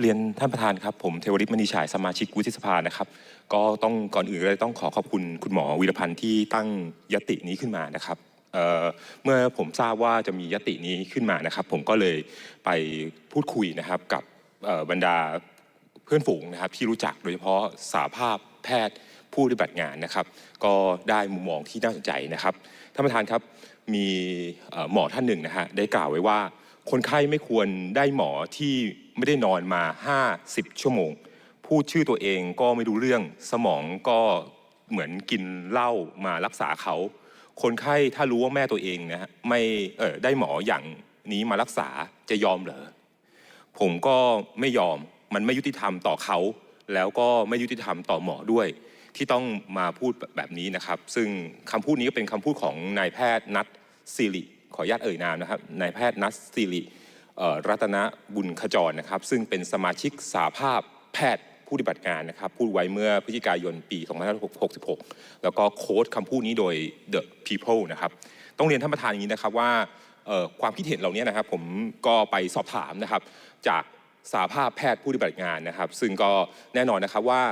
เรียนท่านประธานครับ ผมเทวริตมณีฉายสมาชิกวุฒิสภานะครับ ก็ต้องก่อนอื่นเลยต้องขอขอบคุณคุณหมอวีรพันธ์ที่ตั้งยตินี้ขึ้นมานะครับเเมื่อผมทราบว่าจะมียตินี้ขึ้นมานะครับ ผมก็เลยไปพูดคุยนะครับกับบรรดาเพื่อนฝูงนะครับที่รู้จักโดยเฉพาะสาภาพแพทย์ผู้ปฏิบัติงานนะครับ ก็ได้มุมมองที่น่าสนใจนะครับท่านประธานครับมีหมอท่านหนึ่งนะฮะได้กล่าวไว้ว่า คนไข้ไม่ควรได้หมอที่ไม่ได้นอนมา 50 ชั่วโมง พูดชื่อตัวเองก็ไม่รู้เรื่องสมองก็เหมือนกินเหล้ามารักษาเขา คนไข้ถ้ารู้ว่าแม่ตัวเองนะฮะไม่เออได้หมออย่างนี้มารักษาจะยอมเหรอผมก็ไม่ยอมมันไม่ยุติธรรมต่อเขา แล้วก็ไม่ยุติธรรมต่อหมอด้วย ที่ต้องมาพูดแบบนี้นะครับ ซึ่งคำพูดนี้ก็เป็นคำพูดของนายแพทย์นัทสิริ ขออนุญาตเอ่ยนามนะครับนายแพทย์นัทสิริรัตนบุญขจรนะครับ ซึ่งเป็นสมาชิกสาภาพแพทย์ผู้ปฏิบัติงานนะครับ พูดไว้เมื่อพฤศจิกายนปี2566 แล้วก็โค้ดคำพูดนี้โดย The People นะครับ ต้องเรียนท่านประธานอย่างนี้นะครับว่าความคิดเห็นเหล่านี้นะครับ ผมก็ไปสอบถามนะครับ จากสาภาพแพทย์ผู้ปฏิบัติงานนะครับ ซึ่งก็แน่นอนนะครับว่า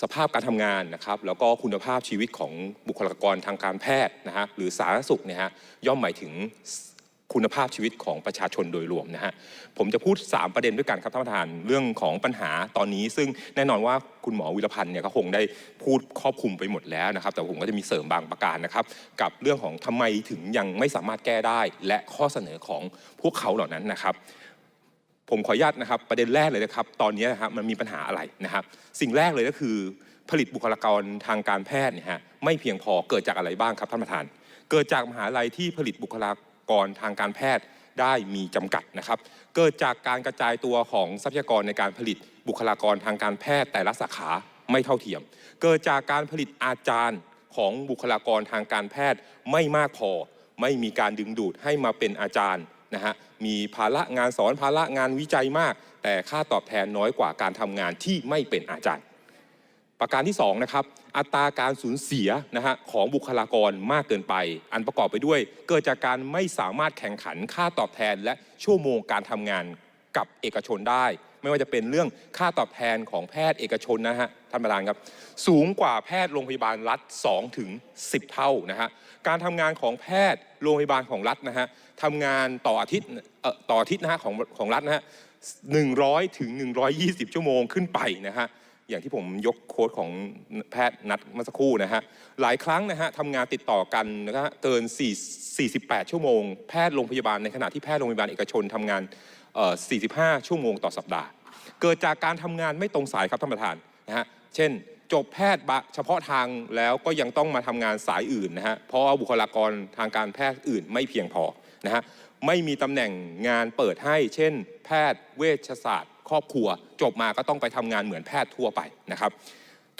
สภาพการทำงานนะครับแล้วก็คุณภาพชีวิตของบุคลากรทางการแพทย์นะฮะหรือสาธารณสุขเนี่ยฮะย่อมหมายถึงคุณภาพชีวิตของประชาชนโดยรวมนะฮะผมจะพูด 3 ประเด็นด้วยกันครับท่านประธานเรื่องของปัญหาตอนนี้ ซึ่งแน่นอนว่าคุณหมอวิรพันธ์เนี่ยก็คงได้พูดครอบคลุมไปหมดแล้วนะครับ แต่ผมก็จะมีเสริมบางประการนะครับ กับเรื่องของทำไมถึงยังไม่สามารถแก้ได้ และข้อเสนอของพวกเขาเหล่านั้นนะครับ ผมขออนุญาตนะครับประเด็นแรกเลยนะครับ ตอนนี้นะครับมันมีปัญหาอะไรนะครับ สิ่งแรกเลยก็คือผลิตบุคลากรทางการแพทย์เนี่ยฮะไม่เพียงพอเกิดจากอะไรบ้างครับท่านประธาน เกิดจากมหาลัยที่ผลิตบุคลากรทางการแพทย์ได้มีจำกัดนะครับ เกิดจากการกระจายตัวของทรัพยากรในการผลิตบุคลากรทางการแพทย์แต่ละสาขาไม่เท่าเทียม เกิดจากการผลิตอาจารย์ของบุคลากรทางการแพทย์ไม่มากพอ ไม่มีการดึงดูดให้มาเป็นอาจารย์ นะฮะมีภาระงานสอนภาระงานวิจัยมาก แต่ค่าตอบแทนน้อยกว่าการทำงานที่ไม่เป็นอาจารย์ ประการที่2นะครับอัตราการสูญเสียนะฮะของบุคลากรมากเกินไป อันประกอบไปด้วย เกิดจากการไม่สามารถแข่งขันค่าตอบแทน และชั่วโมงการทำงานกับเอกชนได้ ไม่ว่าจะเป็นเรื่องค่าตอบแทนของแพทย์เอกชนนะฮะท่านประธานครับ สูงกว่าแพทย์โรงพยาบาลรัฐ2ถึง10 เท่านะฮะการทำงานของแพทย์โรงพยาบาลของรัฐนะฮะ ทำงานต่ออาทิตย์ต่ออาทิตย์นะฮะของของรัฐนะฮะ100ถึง120ชั่วโมงขึ้นไปนะฮะอย่างที่ผมยกโค้ดของแพทย์นัดเมื่อสักครู่นะฮะหลายครั้งนะฮะทำงานติดต่อกันนะฮะเกิน 4 48 ชั่วโมง แพทย์โรงพยาบาลในขณะที่แพทย์โรงพยาบาลเอกชนทำงานเอ่อ45 ชั่วโมงต่อสัปดาห์ เกิดจากการทำงานไม่ตรงสายครับท่านประธานนะฮะเช่น จบแพทย์เฉพาะทางแล้วก็ยังต้องมาทำงานสายอื่นนะฮะเพราะบุคลากรทางการแพทย์อื่นไม่เพียงพอ นะฮะไม่มีตำแหน่งงานเปิดให้ เช่น แพทย์เวชศาสตร์ ครอบครัว จบมาก็ต้องไปทำงานเหมือนแพทย์ทั่วไปนะครับ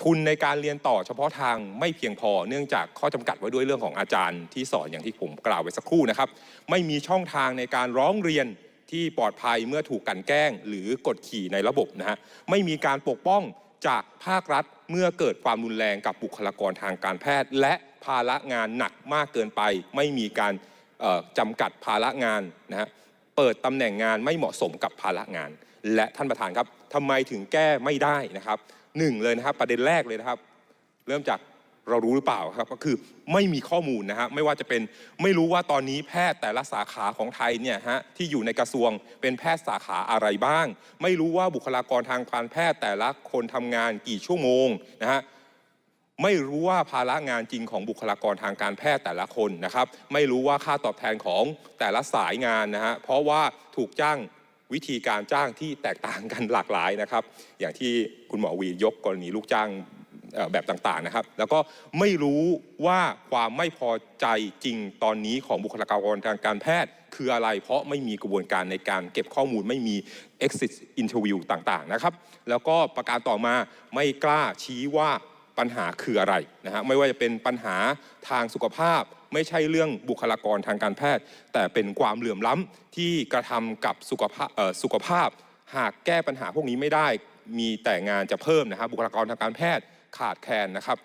ทุนในการเรียนต่อเฉพาะทางไม่เพียงพอเนื่องจากข้อจำกัดไว้ด้วยเรื่องของอาจารย์ที่สอนอย่างที่ผมกล่าวไว้สักครู่นะครับ ไม่มีช่องทางในการร้องเรียนที่ปลอดภัยเมื่อถูกกันแกล้ง หรือกดขี่ในระบบนะฮะไม่มีการปกป้องจากภาครัฐเมื่อเกิดความรุนแรงกับบุคลากรทางการแพทย์ และภาระงานหนักมากเกินไป ไม่มีการ จำกัดภาระงานนะฮะเปิดตำแหน่งงานไม่เหมาะสมกับภาระงาน และท่านประธานครับทำไมถึงแก้ไม่ได้นะครับหนึ่งเลยนะครับประเด็นแรกเลยนะครับ เริ่มจากเรารู้หรือเปล่าครับก็คือไม่มีข้อมูลนะฮะไม่ว่าจะเป็นไม่รู้ว่าตอนนี้แพทย์แต่ละสาขาของไทยเนี่ยฮะที่อยู่ในกระทรวงเป็นแพทย์สาขาอะไรบ้าง ไม่รู้ว่าบุคลากรทางการแพทย์แต่ละคนทำงานกี่ชั่วโมงนะฮะ ไม่รู้ว่าภาระงานจริงของบุคลากรทางการแพทย์แต่ละคนนะครับ ไม่รู้ว่าค่าตอบแทนของแต่ละสายงานนะฮะเพราะว่าถูกจ้างวิธีการจ้างที่แตกต่างกันหลากหลายนะครับ อย่างที่คุณหมอวียกกรณีลูกจ้างแบบต่างๆนะครับ แล้วก็ไม่รู้ว่าความไม่พอใจจริงตอนนี้ของบุคลากรทางการแพทย์ คืออะไร เพราะไม่มีกระบวนการในการเก็บข้อมูลไม่มี exit interview ต่างๆนะครับ แล้วก็ประการต่อมาไม่กล้าชี้ว่า ปัญหาคืออะไรนะฮะไม่ว่าจะเป็นปัญหาทางสุขภาพ ไม่ใช่เรื่องบุคลากรทางการแพทย์ แต่เป็นความเหลื่อมล้ำที่กระทำกับสุขภาพสุขภาพ หากแก้ปัญหาพวกนี้ไม่ได้ มีแต่งานจะเพิ่มนะครับบุคลากรทางการแพทย์ขาดแคลนนะครับ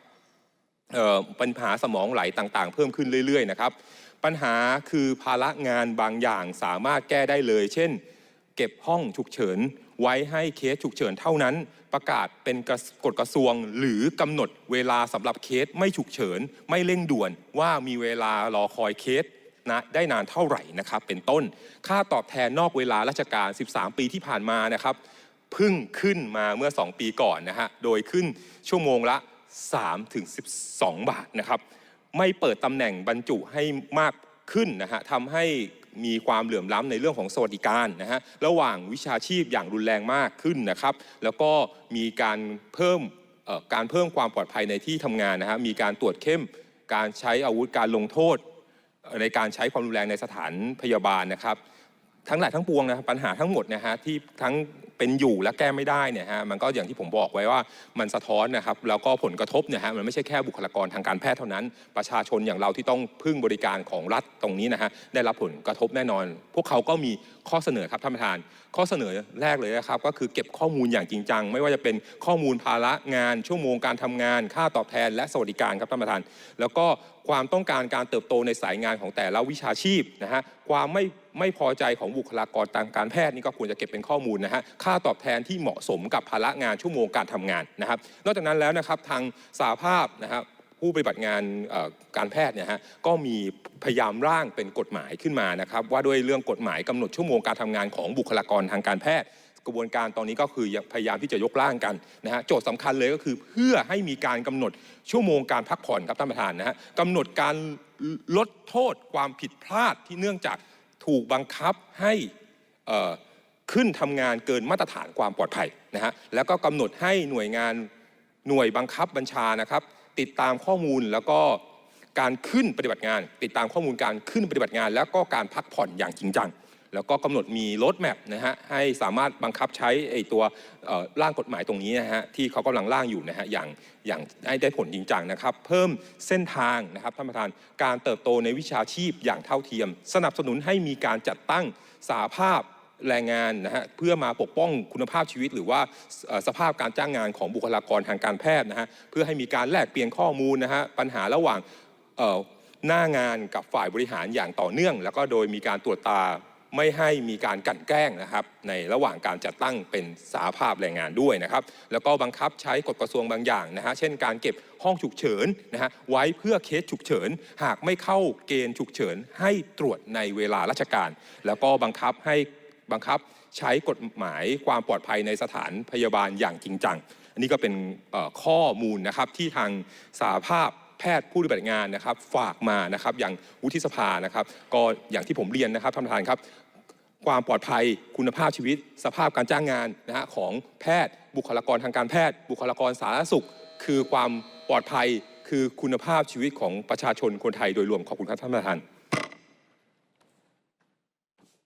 ปัญหาสมองไหลต่างๆ เพิ่มขึ้นเรื่อยๆนะครับปัญหาคือภาระงานบางอย่างสามารถแก้ได้เลย เช่น เก็บห้องฉุกเฉิน ไว้ให้เคสฉุกเฉินเท่านั้น ประกาศเป็นกกฎกระทรวง หรือกำหนดเวลาสำหรับเคสไม่ฉุกเฉิน ไม่เร่งด่วนว่ามีเวลารอคอยเคสนะได้นานเท่าไหร่นะครับเป็นต้น ค่าตอบแทนนอกเวลาราชการ 13 ปีที่ผ่านมานะครับเพิ่งขึ้นมาเมื่อ 2 ปีก่อนนะฮะโดยขึ้นชั่วโมงละ 3 ถึง 12 บาทนะครับไม่เปิดตำแหน่งบรรจุให้มากขึ้นนะฮะทำให้ มีความเหลื่อมล้ำในเรื่องของสวัสดิการนะฮะระหว่างวิชาชีพอย่างรุนแรงมากขึ้นนะครับ แล้วก็มีการเพิ่มการเพิ่มความปลอดภัยในที่ทำงานนะฮะมีการตรวจเข้มการใช้อาวุธการลงโทษ ในการใช้ความรุนแรงในสถานพยาบาลนะครับ ทั้งหลายทั้งปวงนะครับปัญหาทั้งหมดนะฮะที่ทั้งเป็นอยู่และแก้ไม่ได้เนี่ยฮะมันก็อย่างที่ผมบอกไว้ว่ามันสะท้อนนะครับแล้วก็ผลกระทบเนี่ยฮะมันไม่ใช่แค่บุคลากรทางการแพทย์เท่านั้น ประชาชนอย่างเราที่ต้องพึ่งบริการของรัฐตรงนี้นะฮะได้รับผลกระทบแน่นอน พวกเขาก็มีข้อเสนอครับท่านประธาน ข้อเสนอแรกเลยนะครับก็คือเก็บข้อมูลอย่างจริงจัง ไม่ว่าจะเป็นข้อมูลภาระงาน ชั่วโมงการทำงาน ค่าตอบแทน และสวัสดิการครับท่านประธาน แล้วก็ความต้องการการเติบโตในสายงานของแต่ละวิชาชีพนะฮะความไม่ไม่พอใจของบุคลากรทางการแพทย์นี่ก็ควรจะเก็บเป็นข้อมูลนะฮะค่าตอบแทนที่เหมาะสมกับภาระงานชั่วโมงการทำงานนะครับ นอกจากนั้นแล้วนะครับทางสาภาพนะครับผู้ปฏิบัติงานการแพทย์เนี่ยฮะก็มีพยายามร่างเป็นกฎหมายขึ้นมานะครับว่าด้วยเรื่องกฎหมายกำหนดชั่วโมงการทำงานของบุคลากรทางการแพทย์ กระบวนการตอนนี้ก็คือพยายามที่จะยกร่างกันนะฮะโจทย์สำคัญเลยก็คือเพื่อให้มีการกำหนดชั่วโมงการพักผ่อนครับท่านประธานนะฮะกำหนดการลดโทษความผิดพลาดที่เนื่องจากถูกบังคับให้ขึ้นทำงานเกินมาตรฐานความปลอดภัยนะฮะแล้วก็กำหนดให้หน่วยงานหน่วยบังคับบัญชานะครับติดตามข้อมูลแล้วก็การขึ้นปฏิบัติงาน ติดตามข้อมูลการขึ้นปฏิบัติงาน แล้วก็การพักผ่อนอย่างจริงจัง แล้วก็กำหนดมีรถแมพนะฮะให้สามารถบังคับใช้ไอ้ตัวร่างกฎหมายตรงนี้นะฮะที่เขากำลังร่างอยู่นะฮะอย่างอย่างให้ได้ผลจริงจังนะครับ เพิ่มเส้นทางนะครับท่านประธานการเติบโตในวิชาชีพอย่างเท่าเทียม สนับสนุนให้มีการจัดตั้งสาภาพแรงงานนะฮะเพื่อมาปกป้องคุณภาพชีวิต หรือว่าสภาพการจ้างงานของบุคลากรทางการแพทย์นะฮะเพื่อให้มีการแลกเปลี่ยนข้อมูลนะฮะปัญหาระหว่างหน้างานกับฝ่ายบริหารอย่างต่อเนื่อง แล้วก็โดยมีการตรวจตา ไม่ให้มีการกลั่นแกล้งนะครับ ในระหว่างการจัดตั้งเป็นสาภาพแรงงานด้วยนะครับ แล้วก็บังคับใช้กฎกระทรวงบางอย่างนะฮะเช่นการเก็บห้องฉุกเฉินนะฮะไว้เพื่อเคสฉุกเฉิน หากไม่เข้าเกณฑ์ฉุกเฉิน ให้ตรวจในเวลาราชการ แล้วก็บังคับให้บังคับใช้กฎหมายความปลอดภัยในสถานพยาบาลอย่างจริงจัง อันนี้ก็เป็นข้อมูลนะครับที่ทางสาภาพแพทย์ผู้ปฏิบัติงานนะครับ ฝากมานะครับอย่างวุฒิสภานะครับ ก็อย่างที่ผมเรียนนะครับท่านประธานครับ ความปลอดภัย คุณภาพชีวิต สภาพการจ้างงานนะฮะของแพทย์ บุคลากรทางการแพทย์ บุคลากรสาธารณสุข คือความปลอดภัย คือคุณภาพชีวิตของประชาชนคนไทยโดยรวมขอบคุณครับท่านประธาน